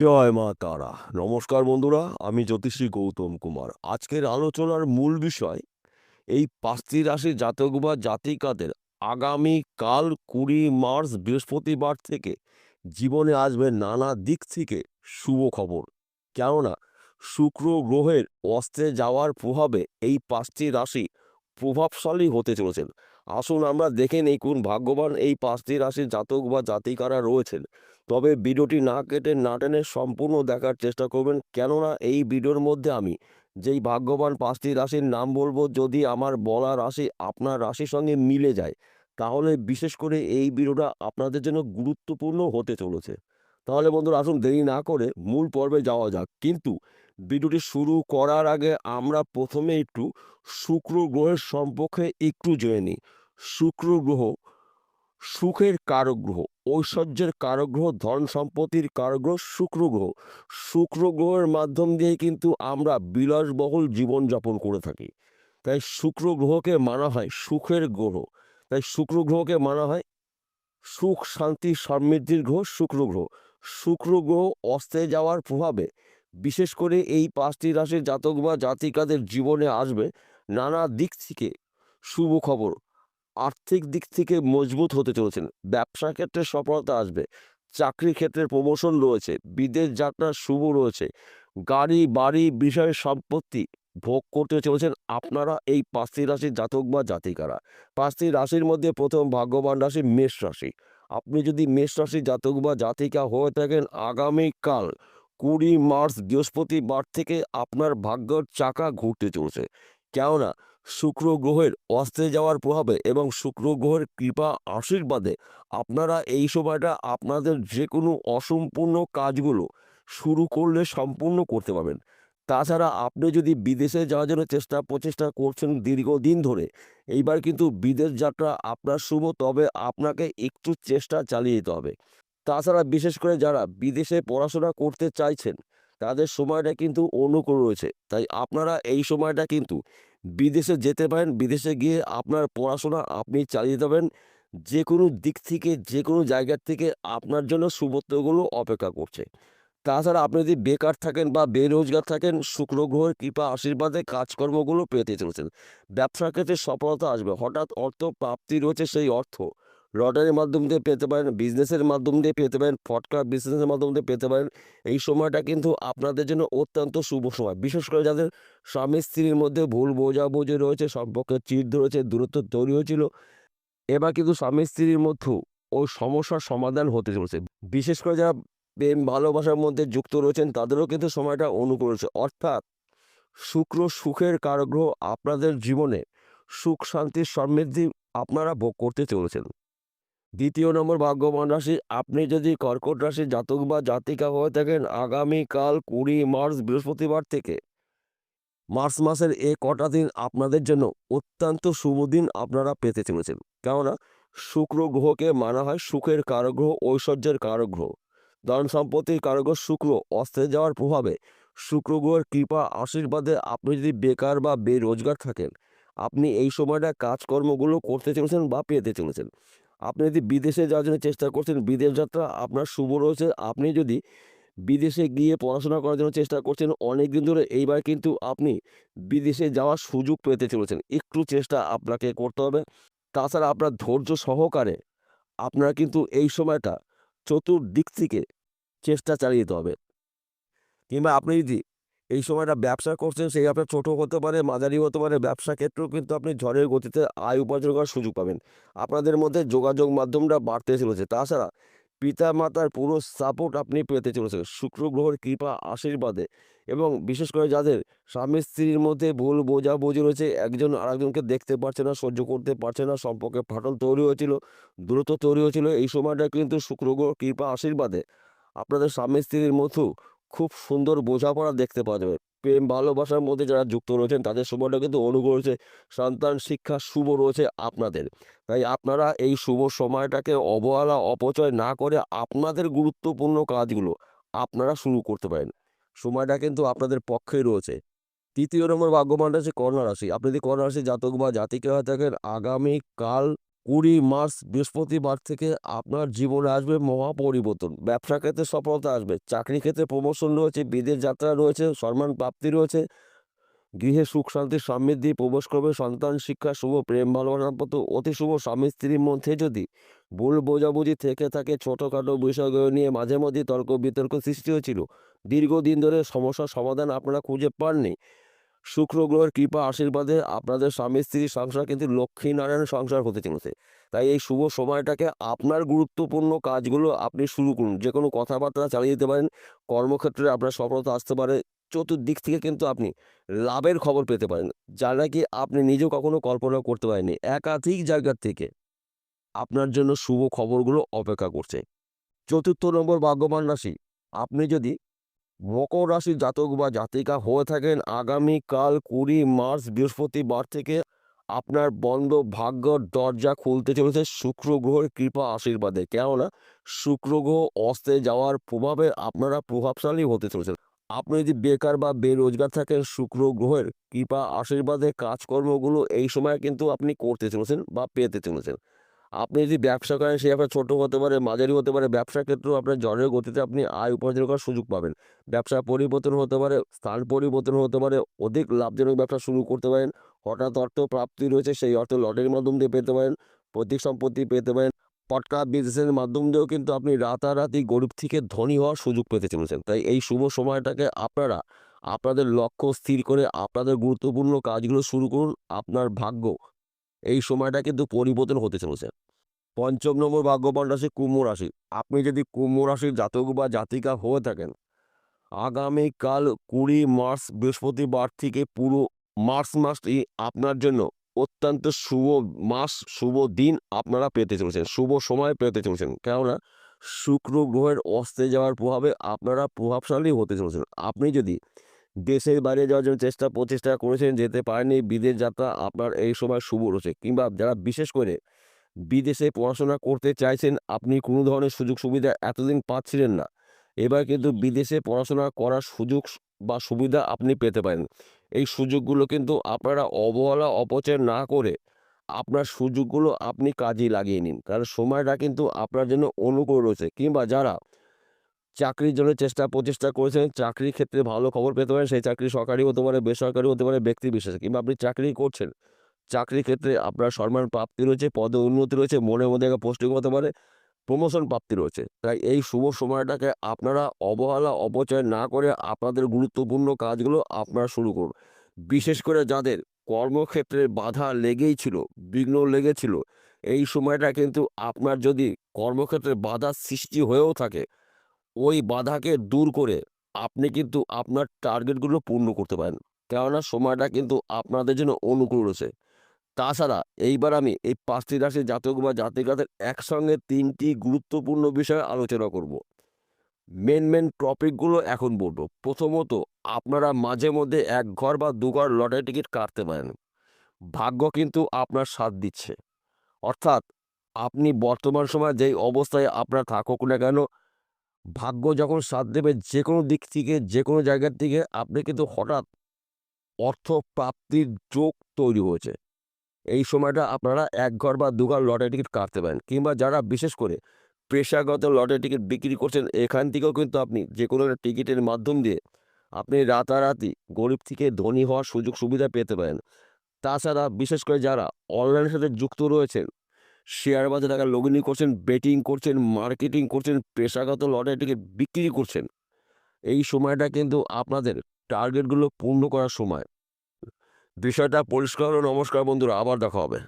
জয় মা তারা নমস্কার বন্ধুরা, আমি জ্যোতিষী গৌতম কুমার। আজকের আলোচনার মূল বিষয়, এই পাঁচটি রাশির জাতক বা জাতিকাদের আগামী কাল কুড়ি মার্চ বৃহস্পতিবার থেকে জীবনে আসবে নানা দিক থেকে শুভ খবর। কেননা, শুক্র গ্রহের অস্তে যাওয়ার প্রভাবে এই পাঁচটি রাশি প্রভাবশালী হতে চলেছেন। আসুন আমরা দেখে নেই কোন ভাগ্যবান এই পাঁচটি রাশির জাতক বা জাতিকারা রয়েছেন। তবে ভিডিওটি না কেটে না টেনে সম্পূর্ণ দেখার চেষ্টা করবেন। কেননা এই ভিডিওর মধ্যে আমি যেই ভাগ্যবান পাঁচটি রাশির নাম বলব, যদি আমার বলা রাশি আপনার রাশির সঙ্গে মিলে যায়, তাহলে বিশেষ করে এই ভিডিওটা আপনাদের জন্য গুরুত্বপূর্ণ হতে চলেছে। তাহলে বন্ধুরা আসুন দেরি না করে মূল পর্বে যাওয়া যাক। কিন্তু ভিডিওটি শুরু করার আগে আমরা প্রথমে একটু শুক্র গ্রহের সম্পর্কে একটু জেনে নিই। শুক্র গ্রহ সুখের কারক গ্রহ ঐশ্বর্যের কারক গ্রহ ধন সম্পত্তির কারক গ্রহ শুক্র গ্রহ শুক্র গ্রহের মাধ্যম দিয়ে কিন্তু আমরা বিলাসবহুল জীবনযাপন করে থাকি। তাই শুক্র গ্রহকে মানা হয় সুখের গ্রহ। তাই শুক্র গ্রহকে মানা হয় সুখ, শান্তি, সমৃদ্ধির গ্রহ শুক্র গ্রহ শুক্র গ্রহ অস্তে যাওয়ার প্রভাবে বিশেষ করে এই পাঁচটি রাশির জাতক বা জাতিকাদের জীবনে আসবে নানা দিক থেকে শুভ খবর। আর্থিক দিক থেকে মজবুত হতে চলেছেন। ব্যবসা ক্ষেত্রে সফলতা আসবে। চাকরি ক্ষেত্রে প্রমোশন রয়েছে। বিদেশ যাত্রা শুভ রয়েছে। গাড়ি, বাড়ি বিষয় সম্পত্তি ভোগ করতে চলেছেন আপনারা এই পাঁচটি রাশির জাতক বা জাতিকারা। পাঁচটি রাশির মধ্যে প্রথম ভাগ্যবান রাশি মেষ রাশি। আপনি যদি মেষ রাশির জাতক বা জাতিকা হয়ে থাকেন আগামীকাল কুড়ি মার্চ বৃহস্পতিবার থেকে আপনার ভাগ্যর চাকা ঘুরতে চলছে। কেননা শুক্র গ্রহের অস্তে যাওয়ার প্রভাবে এবং শুক্র গ্রহের কৃপা আশীর্বাদে আপনারা এই সময়টা আপনাদের যে কোনো অসম্পূর্ণ কাজগুলো শুরু করলে সম্পূর্ণ করতে পারবেন। তাছাড়া আপনি যদি বিদেশে যাওয়ার জন্য চেষ্টা, প্রচেষ্টা করছেন দীর্ঘদিন ধরে, এইবার কিন্তু বিদেশ যাত্রা আপনার শুভ, তবে আপনাকে একটু চেষ্টা চালিয়ে যেতে হবে। তাছাড়া বিশেষ করে যারা বিদেশে পড়াশোনা করতে চাইছেন, তাদের সময়টা কিন্তু অনুকূল রয়েছে। তাই আপনারা এই সময়টা কিন্তু বিদেশে যেতে পারেন, বিদেশে গিয়ে আপনার পড়াশোনা আপনি চালিয়ে যাবেন যে কোনো দিক থেকে যে কোনো জায়গার থেকে আপনার জন্য সুবত্রগুলো অপেক্ষা করছে। তাছাড়া আপনি যদি বেকার থাকেন বা বেরোজগার থাকেন, শুক্র গ্রহের কৃপা আশীর্বাদে কাজকর্মগুলো পেতে চলেছেন। ব্যবসার ক্ষেত্রে সফলতা আসবে। হঠাৎ অর্থ প্রাপ্তি রয়েছে সেই অর্থ। লটারির মাধ্যম দিয়ে পেতে পারেন, বিজনেসের মাধ্যম দিয়ে পেতে পারেন ফটকা বিজনেসের মাধ্যম দিয়ে পেতে পারেন। এই সময়টা কিন্তু আপনাদের জন্য অত্যন্ত শুভ সময়। বিশেষ করে যাদের স্বামী স্ত্রীর মধ্যে ভুল বোঝাবুঝি রয়েছে, সম্পর্কে চির ধরেছে, দূরত্ব তৈরি হয়েছিল, এবার কিন্তু স্বামী স্ত্রীর মধ্যেও ওই সমস্যার সমাধান হতে চলেছে। বিশেষ করে যারা প্রেম, ভালোবাসার মধ্যে যুক্ত রয়েছেন, তাদেরও কিন্তু সময়টা অনুকূল রয়েছে অর্থাৎ শুক্র সুখের কারগ্রহ আপনাদের জীবনে সুখ শান্তির সমৃদ্ধি আপনারা ভোগ করতে চলেছেন। দ্বিতীয় নম্বর ভাগ্যবান রাশি, আপনি যদি কর্কট রাশির জাতক বা জাতিকা হয়ে থাকেন, আগামীকাল কুড়ি মার্চ বৃহস্পতিবার থেকে। মার্চ মাসের এ কটা দিন আপনাদের জন্য অত্যন্ত শুভ দিন আপনারা পেতে চলেছেন। কেননা, শুক্র গ্রহকে মানা হয় সুখের কারগ্রহ, ঐশ্বর্যের কারগ্রহ। ধন সম্পত্তির কারগ্রহ শুক্র অস্তে যাওয়ার প্রভাবে। শুক্র গ্রহের কৃপা, আশীর্বাদে আপনি যদি বেকার বা বেরোজগার থাকেন, আপনি এই সময়টা কাজকর্মগুলো করতে চলেছেন বা পেতে চলেছেন। আপনি যদি বিদেশে যাওয়ার জন্য চেষ্টা করছেন, বিদেশ যাত্রা আপনার শুভ রয়েছে। আপনি যদি বিদেশে গিয়ে পড়াশোনা করার জন্য চেষ্টা করছেন অনেক দিন ধরে এইবার কিন্তু আপনি বিদেশে যাওয়ার সুযোগ পেতে চলেছেন। একটু চেষ্টা আপনাকে করতে হবে। তাছাড়া আপনার ধৈর্য সহকারে আপনার কিন্তু এই সময়টা চতুর্দিক থেকে চেষ্টা চালিয়ে যেতে হবে। কিংবা আপনি যদি এই সময়টা ব্যবসা করছেন, সেই আপনার ছোটো হতে পারে, মাঝারি হতে পারে, ব্যবসা ক্ষেত্রেও কিন্তু আপনি ঝড়ের গতিতে আয় উপার্জন করার সুযোগ পাবেন। আপনাদের মধ্যে যোগাযোগ মাধ্যমটা বাড়তে চলেছে। তাছাড়া পিতা মাতার পুরো সাপোর্ট আপনি পেতে চলেছেন। শুক্র গ্রহের কৃপা, আশীর্বাদে এবং বিশেষ করে যাদের স্বামী স্ত্রীর মধ্যে ভুল বোঝাবুঝি রয়েছে, একজন আরেকজনকে দেখতে পারছে না, সহ্য করতে পারছে না, সম্পর্কে ফাটল তৈরি হয়েছিল, দূরত্ব তৈরি হয়েছিল, এই সময়টা কিন্তু শুক্র গ্রহ কৃপা, আশীর্বাদে আপনাদের স্বামী স্ত্রীর মধ্যেও খুব সুন্দর বোঝাপড়া দেখতে পাওয়া যাবে। প্রেম ভালোবাসার মধ্যে যারা যুক্ত রয়েছেন, তাদের সময়টা কিন্তু রয়েছে। সন্তান শিক্ষা শুভ রয়েছে আপনাদের। তাই আপনারা এই শুভ সময়টাকে অবহেলা, অপচয় না করে আপনাদের গুরুত্বপূর্ণ কাজগুলো আপনারা শুরু করতে পারেন। সময়টা কিন্তু আপনাদের পক্ষেই রয়েছে। তৃতীয় নম্বর ভাগ্যমান রাশি কন্যা রাশি। আপনি যদি কন্যা রাশি জাতক বা জাতিকে হয়ে থাকেন, আগামীকাল কুড়ি মার্চ বৃহস্পতিবার থেকে আপনার জীবনে আসবে মহা পরিবর্তন। ব্যবসা ক্ষেত্রে সফলতা আসবে, চাকরি ক্ষেত্রে প্রমোশন রয়েছে, বিদেশ যাত্রা রয়েছে, সম্মান প্রাপ্তি রয়েছে। গৃহে সুখ, শান্তি, সমৃদ্ধি, প্রবেশ করবে, সন্তান শিক্ষা, শুভ, প্রেম ভালোবাসার মতো অতি শুভ, স্বামী স্ত্রীর মধ্যে যদি ভুল বোঝাবুঝি থেকে থাকে, ছোটোখাটো বিষয়গুলো নিয়ে মাঝে মধ্যে তর্ক বিতর্ক সৃষ্টি হয়েছিল। দীর্ঘদিন ধরে সমস্যার সমাধান আপনারা খুঁজে পাননি। শুক্র গ্রহের কৃপা আশীর্বাদে আপনাদের স্বামী স্ত্রীর সংসার কিন্তু লক্ষ্মীনারায়ণ সংসার হতে চলেছে। তাই এই শুভ সময়টাকে আপনার গুরুত্বপূর্ণ কাজগুলো আপনি শুরু করুন। যে কোনো কথাবার্তা চালিয়ে যেতে পারেন। কর্মক্ষেত্রে আপনার সফলতা আসতে পারে। চতুর্দিক থেকে কিন্তু আপনি লাভের খবর পেতে পারেন, যা নাকি আপনি নিজেও কখনো কল্পনা করতে পারেননি। একাধিক জায়গার থেকে আপনার জন্য শুভ খবরগুলো অপেক্ষা করছে। চতুর্থ নম্বর ভাগ্যবান রাশি। আপনি যদি মকর রাশির জাতক বা জাতিকা হয়ে থাকেন আগামীকাল কুড়ি মার্চ বৃহস্পতিবার থেকে আপনার বন্ধ ভাগ্য দরজা খুলতে চলেছে। শুক্র গ্রহের কৃপা আশীর্বাদে। কেননা, শুক্র গ্রহ অস্তে যাওয়ার প্রভাবে আপনারা প্রভাবশালী হতে চলেছেন। আপনি যদি বেকার বা বেরোজগার থাকেন, শুক্র গ্রহের কৃপা আশীর্বাদে কাজকর্মগুলো এই সময় কিন্তু আপনি করতে চলেছেন বা পেতে চলেছেন। আপনি যদি ব্যবসা করেন, সে আপনার ছোটো হতে পারে, মাঝারি হতে পারে, ব্যবসার ক্ষেত্রেও আপনার জ্বরের গতিতে আপনি আয় উপার্জন করার সুযোগ পাবেন। ব্যবসা পরিবর্তন হতে পারে, স্থান পরিবর্তন হতে পারে, অধিক লাভজনক ব্যবসা শুরু করতে পারেন। হঠাৎ অর্থ প্রাপ্তি রয়েছে, সেই অর্থ লটারির মাধ্যম দিয়ে পেতে পারেন, প্রতীক সম্পত্তি পেতে পারেন। পটকা বিজনেসের মাধ্যম দিয়েও কিন্তু আপনি রাতারাতি গরিব থেকে ধনী হওয়ার সুযোগ পেতে চলেছেন। তাই এই শুভ সময়টাকে আপনারা, আপনাদের লক্ষ্য স্থির করে, আপনাদের গুরুত্বপূর্ণ কাজগুলো শুরু করুন, আপনার ভাগ্য এই সময়টা কিন্তু পরিবর্তন হতে চলেছে। পঞ্চম নম্বর ভাগ্যবান রাশি কুম্ভ রাশি। আপনি যদি কুম্ভ রাশির জাতক বা জাতিকা হয়ে থাকেন, আগামীকাল কুড়ি মার্চ বৃহস্পতিবার থেকে পুরো মার্চ মাসটি আপনার জন্য অত্যন্ত শুভ মাস, শুভ দিন আপনারা পেতে চলেছেন, শুভ সময় পেতে চলেছেন। কেননা, শুক্র গ্রহের অস্তে যাওয়ার প্রভাবে আপনারা প্রভাবশালী হতে চলেছেন। আপনি যদি দেশের বাইরে যাওয়ার জন্য চেষ্টা, প্রচেষ্টা করেছেন, যেতে পারেনি বিদেশ যাত্রা আপনার এই সময় শুভ রয়েছে। কিংবা যারা বিশেষ করে বিদেশে পড়াশোনা করতে চাইছেন, আপনি কোনো ধরনের সুযোগ সুবিধা এতদিন পাচ্ছিলেন না। এবার কিন্তু বিদেশে পড়াশোনা করার সুযোগ বা সুবিধা আপনি পেতে পারেন। এই সুযোগগুলো কিন্তু আপনারা অবহেলা, অপচয় না করে আপনার সুযোগগুলো আপনি কাজে লাগিয়ে নিন। কারণ সময়টা কিন্তু আপনার জন্য অনুকূল রয়েছে। কিংবা যারা চাকরির জন্য চেষ্টা, প্রচেষ্টা করেছেন, চাকরির ক্ষেত্রে ভালো খবর পেতে পারেন, সেই চাকরি সরকারি হতে পারে, বেসরকারি হতে পারে, ব্যক্তি বিশেষ কিংবা আপনি চাকরি করছেন, চাকরির ক্ষেত্রে আপনার সম্মান প্রাপ্তি রয়েছে, পদে উন্নতি রয়েছে, মনের মধ্যে একটা পোস্টিং হতে পারে প্রমোশন প্রাপ্তি রয়েছে। তাই এই শুভ সময়টাকে আপনারা অবহেলা, অপচয় না করে আপনাদের গুরুত্বপূর্ণ কাজগুলো আপনারা শুরু করুন। বিশেষ করে যাদের কর্মক্ষেত্রে বাধা লেগেই ছিল, বিঘ্ন লেগেছিল, এই সময়টা কিন্তু আপনার যদি কর্মক্ষেত্রে বাধা সৃষ্টি হয়েও থাকে ওই বাধাকে দূর করে আপনি কিন্তু আপনার টার্গেটগুলো পূর্ণ করতে পারেন। কেননা সময়টা কিন্তু আপনাদের জন্য অনুকূল রয়েছে। তাছাড়া এইবার আমি এই পাঁচটি রাশির জাতক বা জাতিকাদের একসঙ্গে তিনটি গুরুত্বপূর্ণ বিষয়ে আলোচনা করব। মেন মেন টপিকগুলো এখন বলব। প্রথমত, আপনারা মাঝে মধ্যে এক ঘর বা দু ঘর লটারি টিকিট কাটতে পারেন। ভাগ্য কিন্তু আপনার সাথ দিচ্ছে। অর্থাৎ আপনি বর্তমান সময় যেই অবস্থায় আপনার থাকুক না কেন ভাগ্য যখন সাথ দেবে যে কোনো দিক থেকে যে কোনো জায়গার থেকে, আপনি কিন্তু হঠাৎ অর্থ প্রাপ্তির যোগ তৈরি হয়েছে। এই সময়টা আপনারা এক ঘর বা দু ঘর লটারি টিকিট কাটতে পারেন কিংবা যারা বিশেষ করে পেশাগত লটারি টিকিট বিক্রি করছেন, এখান থেকেও কিন্তু আপনি যে কোনো একটা টিকিটের মাধ্যম দিয়ে আপনি রাতারাতি গরিব থেকে ধনী হওয়ার সুযোগ সুবিধা পেতে পারেন। তাছাড়া বিশেষ করে যারা অনলাইনের সাথে যুক্ত রয়েছেন শেয়ার বাজারে টাকা লগ্নি করছেন বেটিং করছেন মার্কেটিং করছেন, পেশাগত লটারিটিকে বিক্রি করছেন। এই সময়টা কিন্তু আপনাদের টার্গেটগুলো পূর্ণ করার সময়। বিষয়টা পরিষ্কার নমস্কার বন্ধুরা, আবার দেখা হবে।